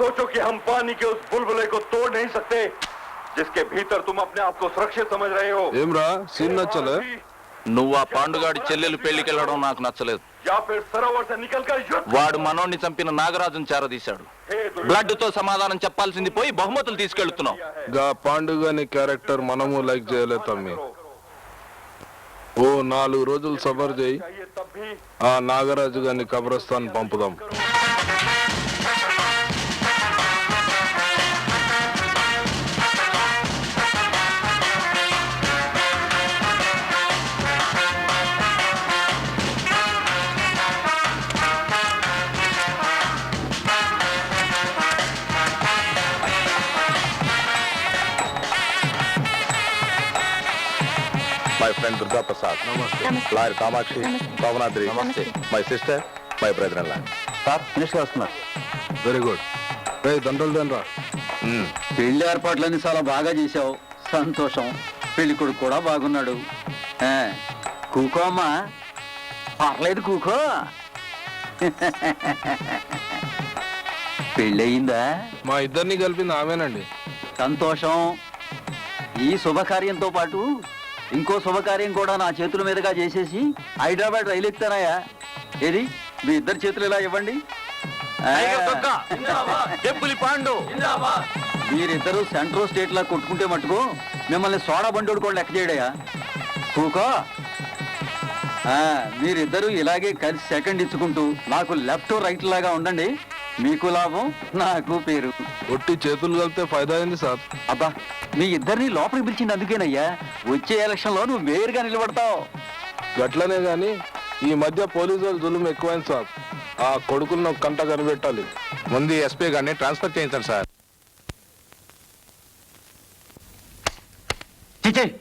सोचो कि हम पानी के उस बुलबुले को तोड़ नहीं सकते जिसके भीतर तुम अपने आप को सुरक्षित समझ रहे हो ఏమ్రా సీన్ నచ్చలే నువ్వు ఆ పాండుగాడి చెల్లెలు పెళ్లికి వెళ్ళడం నాకు నచ్చలేదు या फिर सरोवर से निकलकर युद्ध వాడు మనోడిని చంపిన నాగరాజును చేరదీశాడు हे दुर्योधन, బ్లడ్ తో సమాధానం చెప్పాల్సింది పోయి బహుమతులు తీసుకెళ్తున్నావు గా పాండుగాని క్యారెక్టర్ మనము లైక్ చేయలే తమ్మి ఓ నాలుగు రోజులు సబర్ చేయి चाहिए तब भी ఆ నాగరాజు గాని కబ్రస్థాన్ పంపుదాం My friend Durga Prasad lawyer Kamakshi Pavanadri నమస్తే. మై సిస్టర్ మై బ్రదర్ అలా సార్ మినిస్టర్ వస్తున్నారు వెరీ గుడ్ రే దండలు దేనరా పెళ్ళి ఏర్పాట్లన్నీ చాలా బాగా చేశావు. సంతోషం. పెళ్ళి కొడుకు కూడా బాగున్నాడు. కూకో అమ్మా? పర్లేదు కూకో. పెళ్ళయిందా? మా ఇద్దరిని కలిపింది ఆమెనండి. సంతోషం. ఈ శుభకార్యంతో పాటు ఇంకో శుభకార్యం కూడా నా చేతుల మీదుగా చేసేసి హైదరాబాద్ రైలు ఎక్కుతానాయా ఏది? మీ ఇద్దరు చేతులు ఇలా ఇవ్వండి. పాండు. మీరిద్దరూ సెంట్రల్ స్టేట్ లా కొట్టుకుంటే మట్టుకు మిమ్మల్ని సోడా బండోడు కూడా లెక్క చేయడయా కూకో. మీరిద్దరూ ఇలాగే కలిసి సెకండ్ ఇచ్చుకుంటూ నాకు లెఫ్ట్ రైట్ లాగా ఉండండి. మీకు లాభం నాకు పేరు. ఒట్టి చేతులు కలిపితే ఫైదా అయింది సార్. అబ్బా మీ ఇద్దరిని లోపలికి పిలిచింది అందుకేనయ్యా. వచ్చే ఎలక్షన్లో నువ్వు వేరుగా నిలబడతావు. గట్లనే గాని ఈ మధ్య పోలీసు వాళ్ళు జులుం ఎక్కువైంది సార్. ఆ కొడుకులను ఒక కంట కనిపెట్టాలి. ముందు ఎస్పీ గారిని ట్రాన్స్ఫర్ చేయించండి సార్. చిచే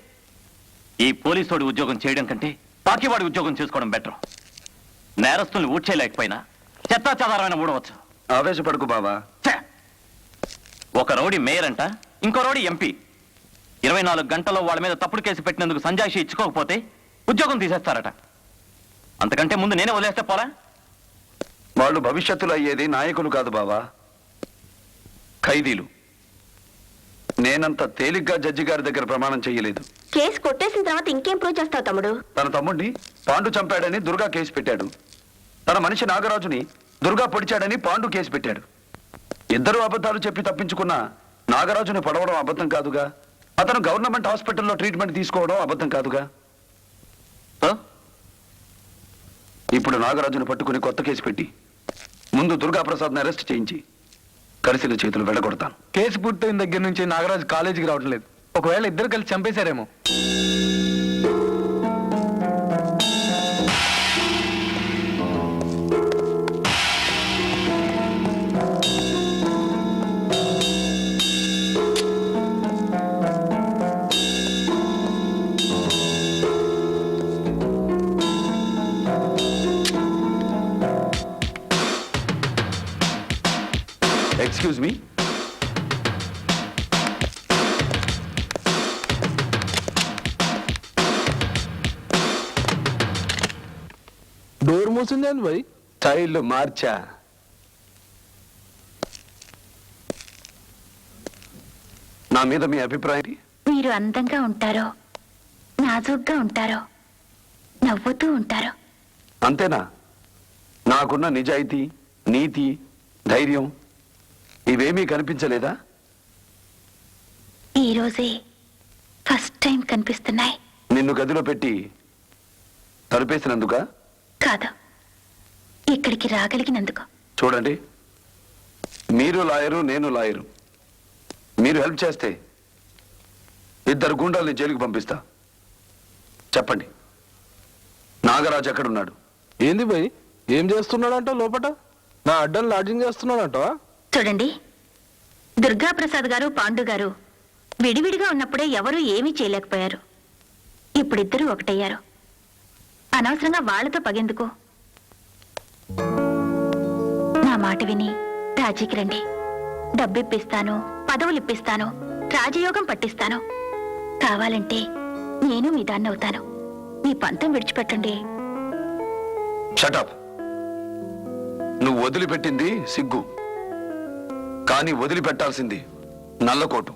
ఈ పోలీసోడి ఉద్యోగం చేయడం కంటే పాకివాడి ఉద్యోగం చేసుకోవడం బెటర్. నేరస్తుల్ని ఊడ్చేయలేకపోయినా చెత్తా చెదారమైన ఊడవచ్చు. ఆవేశపడుకు ఛే! ఒక రౌడీ మేయర్ అంట ఇంకో రౌడీ ఎంపీ. ఇరవై నాలుగు గంటల్లో వాళ్ళ మీద తప్పుడు కేసు పెట్టినందుకు సంజాయిషి ఇచ్చుకోకపోతే ఉద్యోగం తీసేస్తారట. అంతకంటే ముందు నేనే వదిలేస్తే పోలా? వాళ్ళు భవిష్యత్తులో అయ్యేది నాయకులు కాదు బావా. ఖైదీలు. నేనంత తేలిగ్గా జడ్జి గారి దగ్గర ప్రమాణం చేయలేదు. కేసు కొట్టేసిన తర్వాత ఇంకేం ప్రూవ్ చేస్తావు తమ్ముడు? తన తమ్ముడిని పాండు చంపాడని దుర్గా కేసు పెట్టాడు. తన మనిషి నాగరాజుని దుర్గా పొడిచాడని పాండు కేసు పెట్టాడు. ఇద్దరు అబద్ధాలు చెప్పి తప్పించుకున్న నాగరాజుని పడవడం అబద్ధం కాదుగా? అతను గవర్నమెంట్ హాస్పిటల్లో ట్రీట్మెంట్ తీసుకోవడం అబద్ధం కాదుగా? ఇప్పుడు నాగరాజుని పట్టుకుని కొత్త కేసు పెట్టి ముందు దుర్గాప్రసాద్ని అరెస్ట్ చేయించి కలిసిన చేతులు వెళ్ళగొడతాను. కేసు పూర్తయిన దగ్గర నుంచి నాగరాజు కాలేజీకి రావడం లేదు ఒకవేళ ఇద్దరు కలిసి చంపేశారేమో. ఎక్స్క్యూజ్ మీ డోర్ మూసింది ఏంది భయ్ స్టైల్ మార్చా. నా మీద మీ అభిప్రాయం? మీరు అందంగా ఉంటారో నాజూగ్గా ఉంటారో నవ్వుతూ ఉంటారో. అంతేనా? నాకున్న నిజాయితీ నీతి ధైర్యం ఇవేమీ కనిపించలేదా? ఈ రోజే ఫస్ట్ టైం కనిపిస్తున్నాయి. నిన్ను గదిలో పెట్టి తలుపేసినందుక? కాదు. ఇక్కడికి రాగలిగినందుకు. చూడండి. మీరు లాయరు నేను లాయరు. మీరు హెల్ప్ చేస్తే ఇద్దరు గుండాల్ని జైలుకి పంపిస్తా. చెప్పండి. నాగరాజు ఎక్కడున్నాడు? ఏంది భయ్? ఏం చేస్తున్నాడంట లోపట? నా అడ్డం లాడ్జింగ్ చేస్తున్నాడంట చూడండి. దుర్గాప్రసాద్ గారు పాండు గారు విడివిడిగా ఉన్నప్పుడే ఎవరూ ఏమీ చేయలేకపోయారు. ఇప్పుడిద్దరూ ఒకటయ్యారు. అనవసరంగా వాళ్ళతో పగెందుకు? నా మాట విని రాజీకి రండి. డబ్బిప్పిస్తాను పదవులిప్పిస్తాను రాజయోగం పట్టిస్తాను. కావాలంటే నేను మీ దాన్ని అవుతాను మీ పంతం విడిచిపెట్టండి. షటప్ నువ్వు వదిలిపెట్టింది సిగ్గు. కానీ వదిలిపెట్టాల్సింది నల్లకోటు.